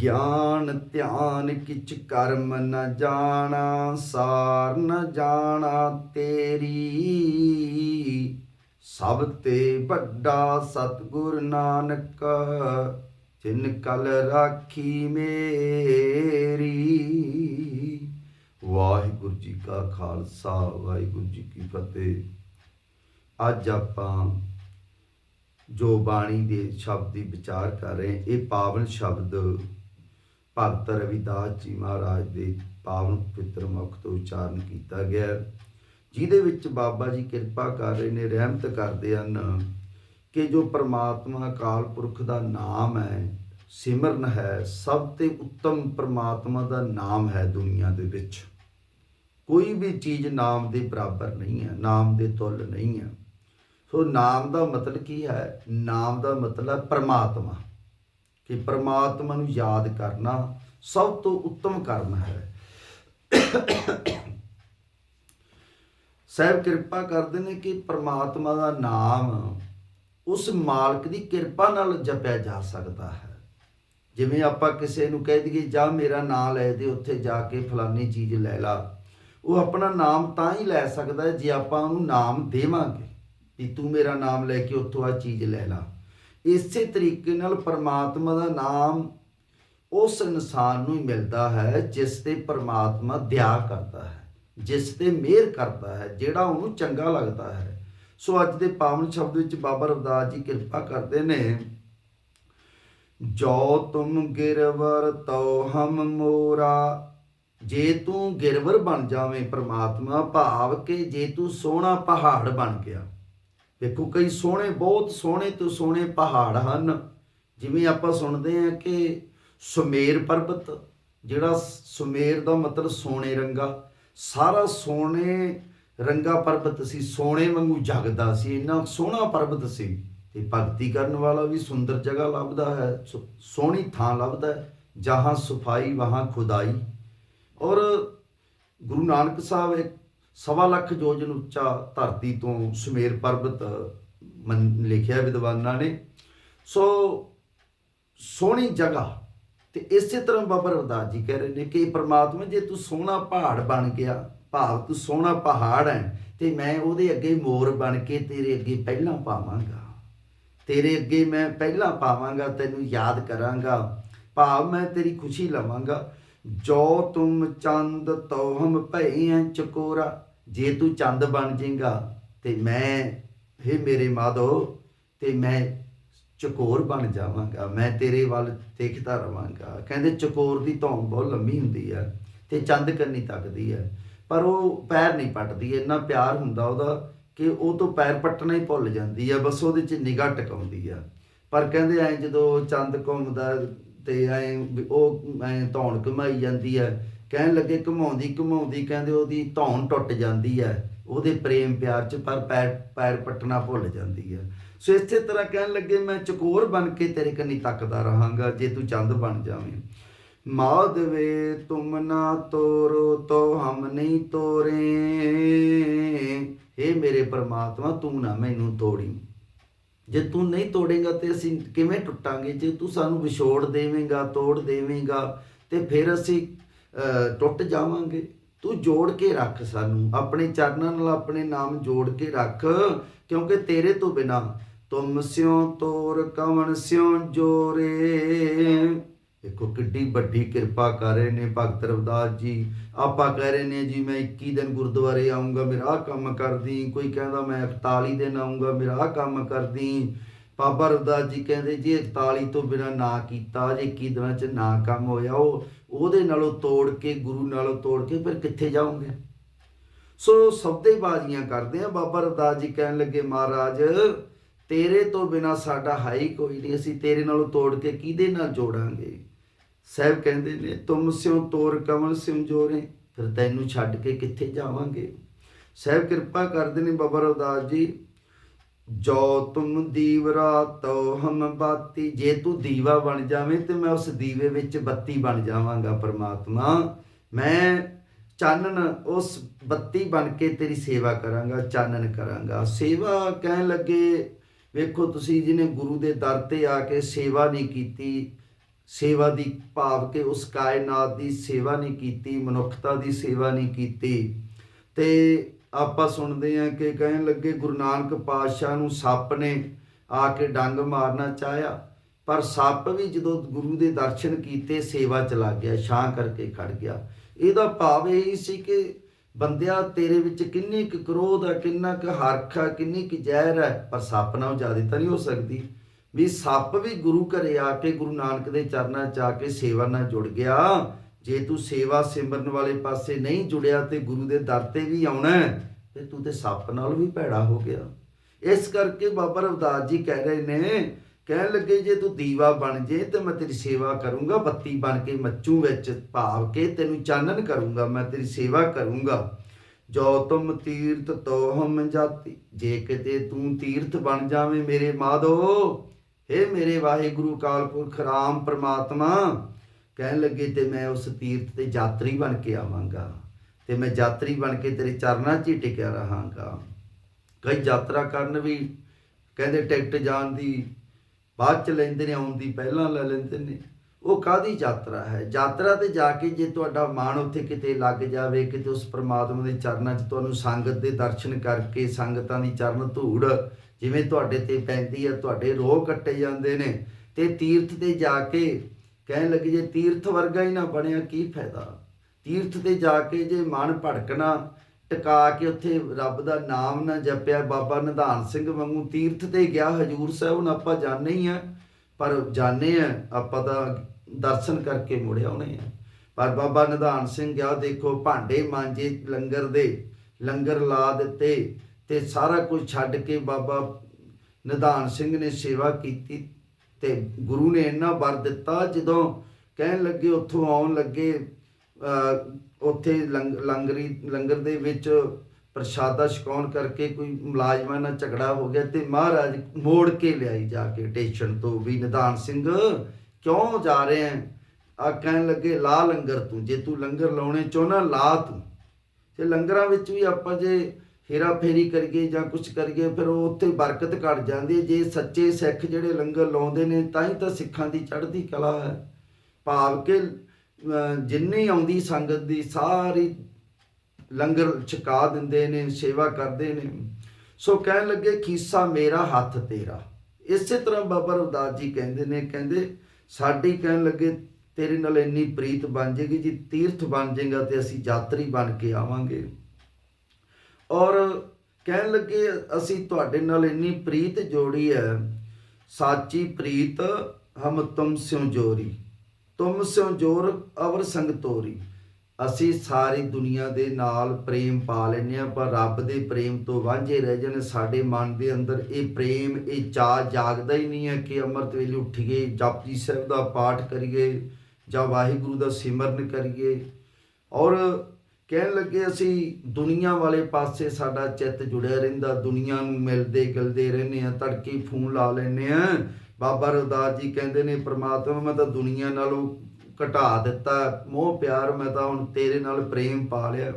ਗਿਆਨ ਧਿਆਨ ਕਿਛ ਕਰਮ ਨ ਜਾਣਾ, ਸਾਰ ਨ ਜਾਣਾ ਤੇਰੀ। ਸਭ ਤੇ ਵੱਡਾ ਸਤਿਗੁਰ ਨਾਨਕ, ਜਿਨ ਕਲ ਰਾਖੀ ਮੇਰੀ। ਵਾਹਿਗੁਰੂ ਜੀ ਕਾ ਖਾਲਸਾ, ਵਾਹਿਗੁਰੂ ਜੀ ਕੀ ਫਤਿਹ। ਅੱਜ ਆਪਾਂ ਜੋ ਬਾਣੀ ਦੇ ਸ਼ਬਦ ਦੀ ਵਿਚਾਰ ਕਰ ਰਹੇ ਇਹ ਪਾਵਨ ਸ਼ਬਦ ਭਗਤ ਰਵਿਦਾਸ ਜੀ ਮਹਾਰਾਜ ਦੇ ਪਾਵਨ ਪਵਿੱਤਰ ਮੁਖ ਤੋਂ ਉਚਾਰਨ ਕੀਤਾ ਗਿਆ ਜਿਹਦੇ ਵਿੱਚ ਬਾਬਾ ਜੀ ਕਿਰਪਾ ਕਰ ਰਹੇ ਨੇ, ਰਹਿਮਤ ਕਰਦੇ ਹਨ ਕਿ ਜੋ ਪ੍ਰਮਾਤਮਾ ਅਕਾਲ ਪੁਰਖ ਦਾ ਨਾਮ ਹੈ, ਸਿਮਰਨ ਹੈ, ਸਭ ਤੋਂ ਉੱਤਮ ਪ੍ਰਮਾਤਮਾ ਦਾ ਨਾਮ ਹੈ ਦੁਨੀਆ ਦੇ ਵਿੱਚ। ਕੋਈ ਵੀ ਚੀਜ਼ ਨਾਮ ਦੇ ਬਰਾਬਰ ਨਹੀਂ ਹੈ, ਨਾਮ ਦੇ ਤੁਲ ਨਹੀਂ ਹੈ। ਸੋ ਨਾਮ ਦਾ ਮਤਲਬ ਕੀ ਹੈ? ਨਾਮ ਦਾ ਮਤਲਬ ਪਰਮਾਤਮਾ। ਕਿ ਪਰਮਾਤਮਾ ਨੂੰ ਯਾਦ ਕਰਨਾ ਸਭ ਤੋਂ ਉੱਤਮ ਕਰਮ ਹੈ। ਸਹਿਬ, ਕਿਰਪਾ ਕਰਦੇ ਨੇ ਕਿ ਪਰਮਾਤਮਾ ਦਾ ਨਾਮ ਉਸ ਮਾਲਕ ਦੀ ਕਿਰਪਾ ਨਾਲ ਜਪਿਆ ਜਾ ਸਕਦਾ ਹੈ। ਜਿਵੇਂ ਆਪਾਂ ਕਿਸੇ ਨੂੰ ਕਹਿ ਦਈਏ, ਜਾ ਮੇਰਾ ਨਾਮ ਲੈ ਦੇ, ਉੱਥੇ ਜਾ ਕੇ ਫਲਾਨੀ ਚੀਜ਼ ਲੈ ਲਾ। ਉਹ ਆਪਣਾ ਨਾਮ ਤਾਂ ਹੀ ਲੈ ਸਕਦਾ ਜੇ ਆਪਾਂ ਉਹਨੂੰ ਨਾਮ ਦੇਵਾਂਗੇ। ਵੀ ਤੂੰ ਮੇਰਾ ਨਾਮ ਲੈ ਕੇ ਉੱਥੋਂ ਆ ਚੀਜ਼ ਲੈ ਲਾ। ਇਸੇ ਤਰੀਕੇ ਨਾਲ ਪਰਮਾਤਮਾ ਦਾ ਨਾਮ ਉਸ ਇਨਸਾਨ ਨੂੰ ਹੀ ਮਿਲਦਾ ਹੈ ਜਿਸ ਤੇ ਪਰਮਾਤਮਾ ਦਇਆ ਕਰਦਾ ਹੈ, ਜਿਸ ਤੇ ਮਿਹਰ ਕਰਦਾ ਹੈ, ਜਿਹੜਾ ਉਹਨੂੰ ਚੰਗਾ ਲੱਗਦਾ ਹੈ। ਸੋ ਅੱਜ ਦੇ ਪਾਵਨ ਸ਼ਬਦ ਵਿੱਚ ਬਾਬਾ ਰਵਦਾਸ ਜੀ ਕਿਰਪਾ ਕਰਦੇ ਨੇ, ਜੋ ਤੁਮ ਗਿਰਵਰ ਤੋ ਹਮ ਮੋਰਾ, ਜੇ ਤੂੰ ਗਿਰਵਰ ਬਣ ਜਾਵੇਂ ਪ੍ਰਮਾਤਮਾ ਭਾਵ ਕਿ, ਜੇ ਤੂੰ ਸੋਹਣਾ ਪਹਾੜ ਬਣ ਗਿਆ। ਦੇਖੋ ਕਈ ਸੋਹਣੇ, ਬਹੁਤ ਸੋਹਣੇ, ਤੋਂ ਸੋਹਣੇ ਪਹਾੜ ਹਨ। ਜਿਵੇਂ ਆਪਾਂ ਸੁਣਦੇ ਹਾਂ ਕਿ ਸੁਮੇਰ ਪਰਬਤ, ਜਿਹੜਾ ਸੁਮੇਰ ਦਾ ਮਤਲਬ ਸੋਨੇ ਰੰਗਾ, ਸਾਰਾ ਸੋਨੇ ਰੰਗਾ ਪਰਬਤ ਸੀ ਸੋਨੇ ਵਾਂਗੂ ਜਗਦਾ ਸੀ, ਇੰਨਾ ਸੋਹਣਾ ਪਰਬਤ ਸੀ। ਤੇ ਭਗਤੀ ਕਰਨ ਵਾਲਾ ਵੀ ਸੁੰਦਰ ਜਗ੍ਹਾ ਲੱਭਦਾ ਹੈ, ਸੋ- ਸੋਹਣੀ ਥਾਂ ਲੱਭਦਾ ਹੈ, ਜਹਾਂ ਸਫ਼ਾਈ, ਵਹਾਂ ਖੁਦਾਈ। ਔਰ ਗੁਰੂ ਨਾਨਕ ਸਾਹਿਬ ਇੱਕ ਸਵਾ ਲੱਖ ਯੋਜਨ ਉੱਚਾ ਧਰਤੀ ਤੋਂ ਸੁਮੇਰ ਪਰਬਤ, ਮਨ ਲਿਖਿਆ ਵਿਦਵਾਨਾਂ ਨੇ। ਸੋ ਸੋਹਣੀ ਜਗ੍ਹਾ ਤੇ ਇਸੇ ਤਰ੍ਹਾਂ ਬਾਬਾ ਰਵਦਾਸ ਜੀ ਕਹਿ ਰਹੇ ਨੇ ਕਿ ਪ੍ਰਮਾਤਮਾ, ਜੇ ਤੂੰ ਸੋਹਣਾ ਪਹਾੜ ਬਣ ਗਿਆ, ਭਾਵ ਤੂੰ ਸੋਹਣਾ ਪਹਾੜ ਹੈ, ਤੇ ਮੈਂ ਉਹਦੇ ਅੱਗੇ ਮੋਰ ਬਣ ਕੇ ਤੇਰੇ ਅੱਗੇ ਪਹਿਲਾਂ ਪਾਵਾਂਗਾ। ਤੇਰੇ ਅੱਗੇ ਮੈਂ ਪਹਿਲਾਂ ਪਾਵਾਂਗਾ, ਤੈਨੂੰ ਯਾਦ ਕਰਾਂਗਾ। ਭਾਵ ਮੈਂ ਤੇਰੀ ਖੁਸ਼ੀ ਲਵਾਂਗਾ। ਜੋ ਤੁਮ ਚੰਦ ਤੋਹਮ ਭਈਆਂ ਚਕੋਰਾ, ਜੇ ਤੂੰ ਚੰਦ ਬਣ ਜਾਏਗਾ ਤੇ ਮੈਂ, ਹੇ ਮੇਰੇ ਮਾਧੋ, ਤੇ ਮੈਂ ਚਕੋਰ ਬਣ ਜਾਵਾਂਗਾ, ਮੈਂ ਤੇਰੇ ਵੱਲ ਦੇਖਦਾ ਰਵਾਂਗਾ। ਕਹਿੰਦੇ ਚਕੋਰ ਦੀ ਧੌਣ ਬਹੁਤ ਲੰਮੀ ਹੁੰਦੀ ਹੈ ਤੇ ਚੰਦ ਕੰਨੀ ਤੱਕਦੀ ਹੈ ਪਰ ਉਹ ਪੈਰ ਨਹੀਂ ਪੱਟਦੀ, ਇੰਨਾ ਪਿਆਰ ਹੁੰਦਾ ਉਹਦਾ ਕਿ ਉਹ ਤੋਂ ਪੈਰ ਪੱਟਣਾ ਹੀ ਭੁੱਲ ਜਾਂਦੀ ਹੈ ਬਸ ਉਹਦੇ 'ਚ ਨਿਗਾਹ ਟਿਕਾਉਂਦੀ ਆ। ਪਰ ਕਹਿੰਦੇ ਐ ਜਦੋਂ ਚੰਦ ਘੁੰਮਦਾ ਤੇ ਐ ਉਹ ਐ ਧੌਣ ਘੁਮਾਈ ਜਾਂਦੀ ਹੈ ਕਹਿਣ ਲੱਗੇ ਘੁਮਾਉਂਦੀ ਘੁਮਾਉਂਦੀ ਕਹਿੰਦੇ ਉਹਦੀ ਧੌਣ ਟੁੱਟ ਜਾਂਦੀ ਹੈ ਉਹਦੇ ਪ੍ਰੇਮ ਪਿਆਰ 'ਚ ਪਰ ਪੈਰ ਪੈਰ ਪੱਟਣਾ ਭੁੱਲ ਜਾਂਦੀ ਹੈ ਸੋ ਇਸੇ ਤਰ੍ਹਾਂ ਕਹਿਣ ਲੱਗੇ, ਮੈਂ ਚਕੋਰ ਬਣ ਕੇ ਤੇਰੇ ਕੰਨੀ ਤੱਕਦਾ ਰਹਾਂਗਾ, ਜੇ ਤੂੰ ਚੰਦ ਬਣ ਜਾਵੇਂ। ਮਾਧਵੇ, ਤੁਮ ਨਾ ਤੋਰੋ ਤੋ ਹਮ ਨਹੀਂ ਤੋਰੇ। ਏ ਮੇਰੇ ਪਰਮਾਤਮਾ, ਤੂੰ ਨਾ ਮੈਨੂੰ ਤੋੜੀ। ਜੇ ਤੂੰ ਨਹੀਂ ਤੋੜੇਗਾ ਤੇ ਅਸੀਂ ਕਿਵੇਂ ਟੁੱਟਾਂਗੇ? ਜੇ ਤੂੰ ਸਾਨੂੰ ਵਿਛੋੜ ਦੇਵੇਂਗਾ, ਤੋੜ ਦੇਵੇਂਗਾ ਤੇ ਫਿਰ ਅਸੀਂ ਟੁੱਟ ਜਾਵਾਂਗੇ। ਤੂੰ ਜੋੜ ਕੇ ਰੱਖ ਸਾਨੂੰ। ਆਪਣੇ ਚਰਨਾਂ ਨਾਲ ਆਪਣੇ ਨਾਮ ਜੋੜ ਕੇ ਰੱਖ, ਕਿਉਂਕਿ ਤੇਰੇ ਤੋਂ ਬਿਨਾ ਤੁਮ ਸਿਉ ਤੋਰ ਕਵਣ ਸਿਉ ਜੋਰੇ। ਦੇਖੋ, ਕਿੱਡੀ ਵੱਡੀ ਕਿਰਪਾ ਕਰ ਰਹੇ ਨੇ ਭਗਤ ਰਵਦਾਸ ਜੀ। ਆਪਾਂ ਕਹਿ ਰਹੇ ਨੇ ਜੀ, ਮੈਂ 21 ਦਿਨ ਗੁਰਦੁਆਰੇ ਆਉਂਗਾ ਮੇਰਾ ਆਹ ਕੰਮ ਕਰਦੀ। ਕੋਈ ਕਹਿੰਦਾ, ਮੈਂ 41 ਦਿਨ ਆਉਂਗਾ ਮੇਰਾ ਆਹ ਕੰਮ ਕਰਦੀ। ਬਾਬਾ ਰਵਦਾਸ ਜੀ ਕਹਿੰਦੇ, ਜੀ 41 ਤੋਂ ਬਿਨਾ ਨਾ ਕੀਤਾ, ਜੇ 21 ਦਿਨਾਂ ਚ ਨਾ ਕੰਮ ਹੋਇਆ, ਉਹ ਉਹਦੇ ਨਾਲੋਂ ਤੋੜ ਕੇ, ਗੁਰੂ ਨਾਲੋਂ ਤੋੜ ਕੇ ਫਿਰ ਕਿੱਥੇ ਜਾਓਗੇ? ਸੋ ਸਬਦੇ ਬਾਜ਼ੀਆਂ ਕਰਦੇ ਆ। ਬਾਬਾ ਰਵਦਾਸ ਜੀ ਕਹਿਣ ਲੱਗੇ, ਮਹਾਰਾਜ, ਤੇਰੇ ਤੋਂ ਬਿਨਾ ਸਾਡਾ ਹੈ ਕੋਈ ਨਹੀਂ। ਅਸੀਂ ਤੇਰੇ ਨਾਲੋਂ ਤੋੜ ਕੇ ਕਿਹਦੇ ਨਾਲ ਜੋੜਾਂਗੇ? ਸਾਹਿਬ ਕਹਿੰਦੇ ਨੇ, ਤੁਮ ਸਿਉ ਤੋਰ ਕਮਲ ਸਿਉ ਜੋਰੇ, ਫਿਰ ਤੈਨੂੰ ਛੱਡ ਕੇ ਕਿੱਥੇ ਜਾਵਾਂਗੇ? ਸਾਹਿਬ ਕਿਰਪਾ ਕਰਦੇ ਨੇ ਬਾਬਾ ਰਵਦਾਸ ਜੀ। ਜੋ ਤੁਮ ਦੀਵਰਾ ਤੋ ਹਮ ਬਾਤੀ, ਜੇ ਤੂੰ ਦੀਵਾ ਬਣ ਜਾਵੇਂ ਤੇ ਮੈਂ ਉਸ ਦੀਵੇ ਵਿੱਚ ਬੱਤੀ ਬਣ ਜਾਵਾਂਗਾ ਪਰਮਾਤਮਾ। ਮੈਂ ਚਾਨਣ ਉਸ ਬੱਤੀ ਬਣ ਕੇ ਤੇਰੀ ਸੇਵਾ ਕਰਾਂਗਾ, ਚਾਨਣ ਕਰਾਂਗਾ। ਸੇਵਾ ਕਹਿਣ ਲੱਗੇ, ਵੇਖੋ, ਤੁਸੀਂ ਜਿਹਨੇ ਗੁਰੂ ਦੇ ਦਰ ਤੇ ਆ ਕੇ ਸੇਵਾ ਨਹੀਂ ਕੀਤੀ ਸੇਵਾ ਦੀ ਭਾਵ ਕਿ ਉਸ ਕਾਇਨਾਤ ਦੀ ਸੇਵਾ ਨਹੀਂ ਕੀਤੀ, ਮਨੁੱਖਤਾ ਦੀ ਸੇਵਾ ਨਹੀਂ ਕੀਤੀ। ਤੇ ਆਪਾਂ ਸੁਣਦੇ ਹਾਂ ਕਿ ਕਹਿਣ ਲੱਗੇ ਗੁਰੂ ਨਾਨਕ ਪਾਤਸ਼ਾਹ ਨੂੰ ਸੱਪ ਨੇ ਆ ਕੇ ਡੰਗ ਮਾਰਨਾ ਚਾਹਿਆ, ਪਰ ਸੱਪ ਵੀ ਜਦੋਂ ਗੁਰੂ ਦੇ ਦਰਸ਼ਨ ਕੀਤੇ, ਸੇਵਾ ਚਲਾ ਗਿਆ, ਛਾਂ ਕਰਕੇ ਖੜ ਗਿਆ। ਇਹਦਾ ਭਾਵ ਇਹ ਸੀ ਕਿ ਬੰਦਿਆ, ਤੇਰੇ ਵਿੱਚ ਕਿੰਨੀ ਕੁ ਕ੍ਰੋਧ ਹੈ ਕਿੰਨਾ ਕੁ ਹਰਖ ਹੈ ਕਿੰਨੀ ਕੁ ਜ਼ਹਿਰ ਹੈ ਪਰ ਸੱਪ ਨਾਲੋਂ ਜ਼ਿਆਦਾ ਤਾਂ ਨਹੀਂ ਹੋ ਸਕਦੀ। ਵੀ ਸੱਪ ਵੀ ਗੁਰੂ ਘਰੇ ਆ ਕੇ ਗੁਰੂ ਨਾਨਕ ਦੇ ਚਰਨਾਂ 'ਚ ਆ ਕੇ ਸੇਵਾ ਨਾਲ ਜੁੜ ਗਿਆ। ਜੇ ਤੂੰ ਸੇਵਾ ਸਿਮਰਨ ਵਾਲੇ ਪਾਸੇ ਨਹੀਂ ਜੁੜਿਆ ਤੇ ਗੁਰੂ ਦੇ ਦਰ ਤੇ ਵੀ ਆਉਣਾ ਤੇ ਤੂੰ ਤੇ ਸੱਪ ਨਾਲ ਵੀ ਭੈੜਾ ਹੋ ਗਿਆ। ਇਸ ਕਰਕੇ ਬਾਬਾ ਰਵਦਾਸ ਜੀ ਕਹਿ ਰਹੇ ਨੇ, ਕਹਿਣ ਲੱਗੇ ਜੇ ਤੂੰ ਦੀਵਾ ਬਣ ਜੇ ਤੇ ਮੈਂ ਤੇਰੀ ਸੇਵਾ ਕਰੂੰਗਾ, ਬੱਤੀ ਬਣ ਕੇ ਮੱਚੂ ਵਿੱਚ ਭਾਵ ਕੇ ਤੈਨੂੰ ਚਾਨਣ ਕਰੂੰਗਾ, ਮੈਂ ਤੇਰੀ ਸੇਵਾ ਕਰੂੰਗਾ। ਜੋ ਤੁਮ ਤੀਰਥ ਤੋਹਮ ਜਾਤੀ, ਜੇ ਕਿਤੇ ਤੂੰ ਤੀਰਥ ਬਣ ਜਾਵੇਂ ਮੇਰੇ ਮਾਧੋ ਏ ਮੇਰੇ ਵਾਹਿਗੁਰੂ ਕਾਲ ਪੁਰਖ ਰਾਮ ਪ੍ਰਮਾਤਮਾ, ਕਹਿਣ ਲੱਗੇ ਤੇ ਮੈਂ ਉਸ ਤੀਰਥ ਤੇ ਯਾਤਰੀ ਬਣ ਕੇ ਆਵਾਂਗਾ ਤੇ ਮੈਂ ਯਾਤਰੀ ਬਣ ਕੇ ਤੇਰੇ ਚਰਨਾਂ 'ਚ ਹੀ ਟਿਕਿਆ ਰਹਾਂਗਾ। ਕਈ ਯਾਤਰਾ ਕਰਨ ਵੀ ਕਹਿੰਦੇ ਟਿਕਟ ਜਾਣ ਦੀ ਬਾਅਦ ਚ ਲੈਂਦੇ ਨੇ, ਆਉਣ ਦੀ ਪਹਿਲਾਂ ਲੈ ਲੈਂਦੇ ਨੇ। ਉਹ ਕਾਦੀ ਯਾਤਰਾ ਹੈ? ਯਾਤਰਾ ਤੇ ਜਾ ਕੇ ਜੇ ਤੁਹਾਡਾ ਮਨ ਉੱਥੇ ਕਿਤੇ ਲੱਗ ਜਾਵੇ, ਕਿਤੇ ਉਸ ਪ੍ਰਮਾਤਮਾ ਦੇ ਚਰਨਾਂ 'ਚ ਤੁਹਾਨੂੰ ਸੰਗਤ ਦੇ ਦਰਸ਼ਨ ਕਰਕੇ, ਸੰਗਤਾਂ ਦੀ ਚਰਨ ਧੂੜ ਜਿਵੇਂ ਤੁਹਾਡੇ ਤੇ ਪੈਂਦੀ ਹੈ, ਤੁਹਾਡੇ ਰੋਹ ਕੱਟੇ ਜਾਂਦੇ ਨੇ ਤੇ ਤੀਰਥ ਤੇ ਜਾ ਕੇ ਕਹਿਣ ਲੱਗੇ, ਜੇ ਤੀਰਥ ਵਰਗਾ ਹੀ ਨਾ ਬਣਿਆ, ਕੀ ਫਾਇਦਾ? ਤੀਰਥ ਤੇ ਜਾ ਕੇ ਜੇ ਮਨ ਭੜਕਣਾ, ਟਿਕਾ ਕੇ ਉੱਥੇ ਰੱਬ ਦਾ ਨਾਮ ਨਾ ਜਪਿਆ, ਬਾਬਾ ਨਿਧਾਨ ਸਿੰਘ ਵਾਂਗੂ ਤੀਰਥ ਤੇ ਗਿਆ, ਹਜੂਰ ਸਾਹਿਬ ਹੁਣ ਆਪਾਂ ਜਾਣੇ ਹੀ ਆ। ਪਰ ਜਾਣੇ ਆ, ਆਪਾਂ ਤਾਂ ਦਰਸ਼ਨ ਕਰਕੇ ਮੁੜ ਆਉਣੇ ਆ। ਪਰ ਬਾਬਾ ਨਿਧਾਨ ਸਿੰਘ ਗਿਆ ਦੇਖੋ ਭਾਂਡੇ ਮਾਂਜੇ ਲੰਗਰ ਦੇ, ਲੰਗਰ ਲਾ ਦਿੱਤੇ ਤੇ ਸਾਰਾ ਕੁਝ ਛੱਡ ਕੇ ਬਾਬਾ ਨਿਧਾਨ ਸਿੰਘ ਨੇ ਸੇਵਾ ਕੀਤੀ ਤੇ ਗੁਰੂ ਨੇ ਇੰਨਾ ਵਰ ਦਿੱਤਾ, ਜਦੋਂ ਕਹਿਣ ਲੱਗੇ, ਉੱਥੋਂ ਆਉਣ ਲੱਗੇ ਉੱਥੇ ਲੰਗ- ਲੰਗਰੀ, ਲੰਗਰ ਦੇ ਵਿੱਚ ਪ੍ਰਸ਼ਾਦਾ ਛਕਾਉਣ ਕਰਕੇ ਕੋਈ ਮੁਲਾਜ਼ਮਾਂ ਨਾਲ ਝਗੜਾ ਹੋ ਗਿਆ ਤੇ ਮਹਾਰਾਜ ਮੋੜ ਕੇ ਲਿਆਈ ਜਾ ਕੇ ਟੇਸ਼ਨ ਤੋਂ ਵੀ, ਨਿਧਾਨ ਸਿੰਘ, ਕਿਉਂ ਜਾ ਰਹੇ ਹੈ ਆ ਕਹਿਣ ਲੱਗੇ, ਲਾ ਲੰਗਰ ਤੂੰ, ਜੇ ਤੂੰ ਲੰਗਰ ਲਾਉਣੇ ਚਾਹੁੰਦਾ ਲਾ ਤੂੰ। ਤੇ ਲੰਗਰਾਂ ਵਿੱਚ ਵੀ ਆਪਾਂ ਜੇ ਹੇਰਾ ਫੇਰੀ ਕਰੀਏ ਜਾਂ ਕੁਝ ਕਰੀਏ, ਫਿਰ ਉਹ ਉੱਥੇ ਬਰਕਤ ਘਟ ਜਾਂਦੀ ਹੈ। ਜੇ ਸੱਚੇ ਸਿੱਖ ਜਿਹੜੇ ਲੰਗਰ ਲਾਉਂਦੇ ਨੇ, ਤਾਂ ਹੀ ਤਾਂ ਸਿੱਖਾਂ ਦੀ ਚੜ੍ਹਦੀ ਕਲਾ ਹੈ। ਭਾਵ ਕਿ ਜਿੰਨੀ ਆਉਂਦੀ ਸੰਗਤ ਦੀ, ਸਾਰੀ ਲੰਗਰ ਛਕਾ ਦਿੰਦੇ ਨੇ, ਸੇਵਾ ਕਰਦੇ ਨੇ। ਸੋ ਕਹਿਣ ਲੱਗੇ, ਖੀਸਾ ਮੇਰਾ ਹੱਥ ਤੇਰਾ। ਇਸੇ ਤਰ੍ਹਾਂ ਬਾਬਾ ਰਵਦਾਸ ਜੀ ਕਹਿੰਦੇ ਨੇ, ਕਹਿੰਦੇ, ਸਾਡੀ ਕਹਿਣ ਲੱਗੇ, ਤੇਰੇ ਨਾਲ ਇੰਨੀ ਪ੍ਰੀਤ ਬਣ ਜੇਗੀ ਜੀ, ਤੀਰਥ ਬਣ ਜਾਏਗਾ ਤੇ ਅਸੀਂ ਯਾਤਰੀ ਬਣ ਕੇ ਆਵਾਂਗੇ। ਔਰ ਕਹਿਣ ਲੱਗੇ, ਅਸੀਂ ਤੁਹਾਡੇ ਨਾਲ ਇੰਨੀ ਪ੍ਰੀਤ ਜੋੜੀ ਹੈ ਸਾਚੀ ਪ੍ਰੀਤ ਹਮ ਤੁਮ ਸਿਉ ਜੋਰੀ। ਤੁਮ ਸਿਉ ਜੋਰ ਅਵਰ ਸੰਗ ਤੋਰੀ। ਅਸੀਂ ਸਾਰੀ ਦੁਨੀਆ ਦੇ ਨਾਲ ਪ੍ਰੇਮ ਪਾ ਲੈਂਦੇ ਹਾਂ, ਪਰ ਰੱਬ ਦੇ ਪ੍ਰੇਮ ਤੋਂ ਵਾਂਝੇ ਰਹਿ ਜਾਂਦੇ ਸਾਡੇ ਮਨ ਦੇ ਅੰਦਰ ਇਹ ਪ੍ਰੇਮ, ਇਹ ਚਾਹ ਜਾਗਦਾ ਹੀ ਨਹੀਂ ਹੈ ਕਿ ਅੰਮ੍ਰਿਤ ਵੇਲੇ ਉੱਠੀਏ, ਜਪਜੀ ਸਾਹਿਬ ਦਾ ਪਾਠ ਕਰੀਏ, ਜਾਂ ਵਾਹਿਗੁਰੂ ਦਾ ਸਿਮਰਨ ਕਰੀਏ। ਔਰ ਕਹਿਣ ਲੱਗੇ ਅਸੀਂ, ਦੁਨੀਆ ਵਾਲੇ ਪਾਸੇ ਸਾਡਾ ਚਿੱਤ ਜੁੜਿਆ ਰਹਿੰਦਾ, ਦੁਨੀਆ ਨੂੰ ਮਿਲਦੇ ਗਿਲਦੇ ਰਹਿੰਦੇ ਆ ਤੜਕੇ ਫੋਨ ਲਾ ਲੈਂਦੇ ਆ ਬਾਬਾ ਰਵਦਾਸ ਜੀ ਕਹਿੰਦੇ ਨੇ, ਪ੍ਰਮਾਤਮਾ, ਮੈਂ ਤਾਂ ਦੁਨੀਆ ਨਾਲੋਂ ਘਟਾ ਦਿੱਤਾ। ਮੋਹ ਪਿਆਰ ਮੈਂ ਤਾਂ ਹੁਣ ਤੇਰੇ ਨਾਲ ਪ੍ਰੇਮ ਪਾ ਲਿਆ।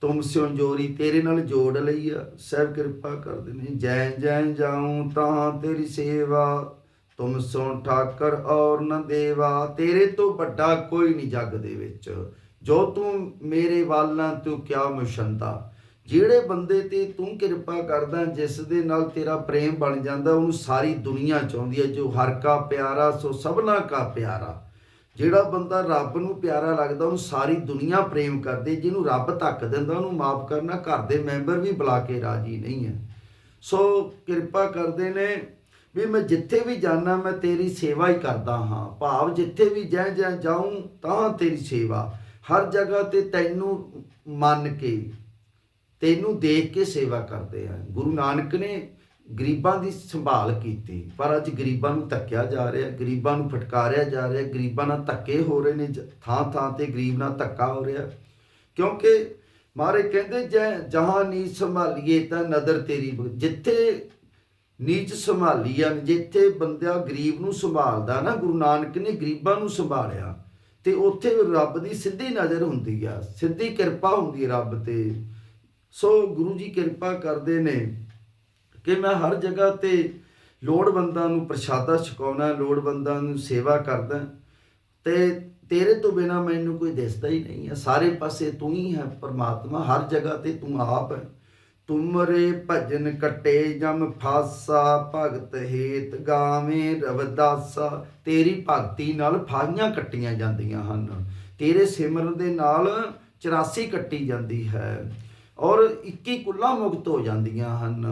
ਤੁਮ ਸਿਉ ਜੋਰੀ ਤੇਰੇ ਨਾਲ ਜੋੜ ਲਈ ਆ। ਸਹਿਬ ਕਿਰਪਾ ਕਰਦੇ ਨੇ। ਜੈ ਜੈ ਜਾਉ ਤਾਂ ਤੇਰੀ ਸੇਵਾ। ਤੁਮ ਸੋ ਠਾਕਰ ਔਰ ਨ ਦੇਵਾ। ਤੇਰੇ ਤੋਂ ਵੱਡਾ ਕੋਈ ਨਹੀਂ ਜੱਗ ਦੇ ਵਿੱਚ। ਜੋ ਤੂੰ ਮੇਰੇ ਵਾਲਾਂ ਤੂੰ ਕਿਆ ਮੁਸ਼ੰਦਾ। ਜਿਹੜੇ ਬੰਦੇ ਤੇ ਤੂੰ ਕਿਰਪਾ ਕਰਦਾ, ਜਿਸ ਦੇ ਨਾਲ ਤੇਰਾ ਪ੍ਰੇਮ ਬਣ ਜਾਂਦਾ, ਉਹਨੂੰ ਸਾਰੀ ਦੁਨੀਆ ਚਾਹੁੰਦੀ ਹੈ ਜੋ ਹਰ ਕਾ ਪਿਆਰਾ, ਸੋ ਸਭਨਾ ਕਾ ਪਿਆਰਾ। ਜਿਹੜਾ ਬੰਦਾ ਰੱਬ ਨੂੰ ਪਿਆਰਾ ਲੱਗਦਾ, ਉਹਨੂੰ ਸਾਰੀ ਦੁਨੀਆ ਪ੍ਰੇਮ ਕਰਦੀ, ਜਿਹਨੂੰ ਰੱਬ ਧੱਕ ਦਿੰਦਾ, ਉਹਨੂੰ ਮਾਫ ਕਰਨਾ, ਘਰ ਦੇ ਮੈਂਬਰ ਵੀ ਬੁਲਾ ਕੇ ਰਾਜੀ ਨਹੀਂ ਹੈ। ਸੋ ਕਿਰਪਾ ਕਰਦੇ ਨੇ ਵੀ ਮੈਂ ਜਿੱਥੇ ਵੀ ਜਾਣਾ ਮੈਂ ਤੇਰੀ ਸੇਵਾ ਹੀ ਕਰਦਾ ਹਾਂ। ਭਾਵ ਜਿੱਥੇ ਵੀ ਜੈ ਜੈ ਜਾਉਂ ਤਾਂ ਤੇਰੀ ਸੇਵਾ। ਹਰ ਜਗ੍ਹਾ ਤੇ ਤੈਨੂੰ ਮੰਨ ਕੇ, ਤੈਨੂੰ ਦੇਖ ਕੇ ਸੇਵਾ ਕਰਦੇ ਆ। ਗੁਰੂ ਨਾਨਕ ਨੇ ਗਰੀਬਾਂ ਦੀ ਸੰਭਾਲ ਕੀਤੀ, ਪਰ ਅੱਜ ਗਰੀਬਾਂ ਨੂੰ ਧੱਕਿਆ ਜਾ ਰਿਹਾ, ਗਰੀਬਾਂ ਨੂੰ ਫਟਕਾਰਿਆ ਜਾ ਰਿਹਾ, ਗਰੀਬਾਂ ਨਾਲ ਧੱਕੇ ਹੋ ਰਹੇ ਨੇ, ਜ- ਥਾਂ ਥਾਂ ਤੇ ਗਰੀਬ ਨਾਲ ਧੱਕਾ ਹੋ ਰਿਹਾ। ਕਿਉਂਕਿ ਮਾਰੇ ਕਹਿੰਦੇ, ਜੈ, ਜਹਾਂ ਨੀਚ ਸੰਭਾਲੀਏ ਤਾਂ ਨਦਰ ਤੇਰੀ ਜਿੱਥੇ ਨੀਚ ਸੰਭਾਲੀ ਆ ਜਿੱਥੇ ਬੰਦਿਆ ਗਰੀਬ ਨੂੰ ਸੰਭਾਲਦਾ ਨਾ, ਗੁਰੂ ਨਾਨਕ ਨੇ ਗਰੀਬਾਂ ਨੂੰ ਸੰਭਾਲਿਆ, ਤੇ ਉੱਥੇ ਰੱਬ ਦੀ ਸਿੱਧੀ ਨਜ਼ਰ ਹੁੰਦੀ ਆ, ਸਿੱਧੀ ਕਿਰਪਾ ਹੁੰਦੀ ਰੱਬ ਤੇ। ਸੋ ਗੁਰੂ ਜੀ ਕਿਰਪਾ ਕਰਦੇ ਨੇ। ਕਿ ਮੈਂ ਹਰ ਜਗ੍ਹਾ ਤੇ ਲੋੜਵੰਦਾਂ ਨੂੰ ਪ੍ਰਸ਼ਾਦਾ ਛਕਾਉਣਾ, ਲੋੜਵੰਦਾਂ ਨੂੰ ਸੇਵਾ ਕਰਦਾ। ਤੇ ਤੇਰੇ ਤੋਂ ਬਿਨਾ ਮੈਨੂੰ ਕੋਈ ਦਿਸਦਾ ਹੀ ਨਹੀਂ ਹੈ। ਸਾਰੇ ਪਾਸੇ ਤੂੰ ਹੀ ਹੈ ਪਰਮਾਤਮਾ, ਹਰ ਜਗ੍ਹਾ ਤੇ ਤੂੰ ਆਪ ਹੈ। ਤੁਮਰੇ ਭਜਨ ਕਟੇ, ਜਮ ਫਾਸਾ, ਭਗਤ ਹੇਤ ਗਾਵੇਂ ਰਵਦਾਸਾ। ਤੇਰੀ ਭਗਤੀ ਨਾਲ ਫਾਹੀਆਂ ਕੱਟੀਆਂ ਜਾਂਦੀਆਂ ਹਨ। ਤੇਰੇ ਸਿਮਰਨ ਦੇ ਨਾਲ 84 ਕੱਟੀ ਜਾਂਦੀ ਹੈ। ਔਰ 21 ਕੁੱਲਾਂ ਮੁਕਤ ਹੋ ਜਾਂਦੀਆਂ ਹਨ।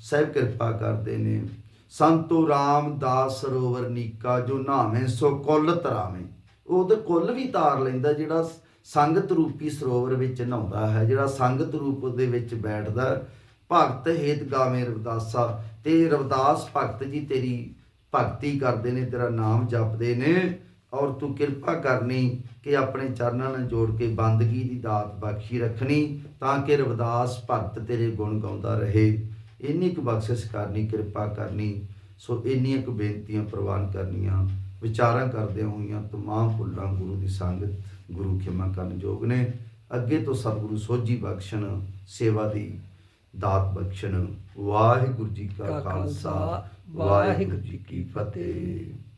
ਸਹਿਬ ਕਿਰਪਾ ਕਰਦੇ ਨੇ। ਸੰਤੋ ਰਾਮਦਾਸ ਸਰੋਵਰ ਨੀਕਾ, ਜੋ ਨਾਵੇਂ ਸੋ ਕੁੱਲ ਤਰਾਵੇਂ। ਉਹਦੇ ਕੁੱਲ ਵੀ ਤਾਰ ਲੈਂਦਾ, ਜਿਹੜਾ ਸੰਗਤ ਰੂਪੀ ਸਰੋਵਰ ਵਿੱਚ ਨਹਾਉਂਦਾ ਹੈ, ਜਿਹੜਾ ਸੰਗਤ ਰੂਪ ਦੇ ਵਿੱਚ ਬੈਠਦਾ ਭਗਤ ਹੇਤ ਗਾਵੇਂ ਰਵਦਾਸਾ, ਤੇ ਰਵਦਾਸ ਭਗਤ ਜੀ ਤੇਰੀ ਭਗਤੀ ਕਰਦੇ ਨੇ, ਤੇਰਾ ਨਾਮ ਜਪਦੇ ਨੇ। ਔਰ ਤੂੰ ਕਿਰਪਾ ਕਰਨੀ ਕਿ ਆਪਣੇ ਚਰਨਾਂ ਨਾਲ ਜੋੜ ਕੇ ਬੰਦਗੀ ਦੀ ਦਾਤ ਬਖਸ਼ੀ ਰੱਖਣੀ, ਤਾਂ ਕਿ ਰਵਦਾਸ ਭਗਤ ਤੇਰੇ ਗੁਣ ਗਾਉਂਦਾ ਰਹੇ। ਇੰਨੀ ਕੁ ਬਖਸ਼ਿਸ਼ ਕਰਨੀ ਕਿਰਪਾ ਕਰਨੀ ਸੋ ਇੰਨੀਆਂ ਕੁ ਬੇਨਤੀਆਂ ਪ੍ਰਵਾਨ ਕਰਨੀਆਂ। ਵਿਚਾਰਾਂ ਕਰਦਿਆਂ ਹੋਈਆਂ ਤਮਾਮ ਭੁੱਲਾਂ ਗੁਰੂ ਦੀ ਸੰਗਤ ਗੁਰੂ ਖਿਮਾ ਕਰਨ ਯੋਗ ਨੇ। ਅੱਗੇ ਤੋਂ ਸਤਿਗੁਰੂ ਸੋਝੀ ਬਖਸ਼ਣ ਸੇਵਾ ਦੀ ਦਾਤ ਬਖਸ਼ਣ। ਵਾਹਿਗੁਰੂ ਜੀ ਕਾ ਖਾਲਸਾ ਵਾਹਿਗੁਰੂ ਜੀ ਕੀ ਫਤਿਹ।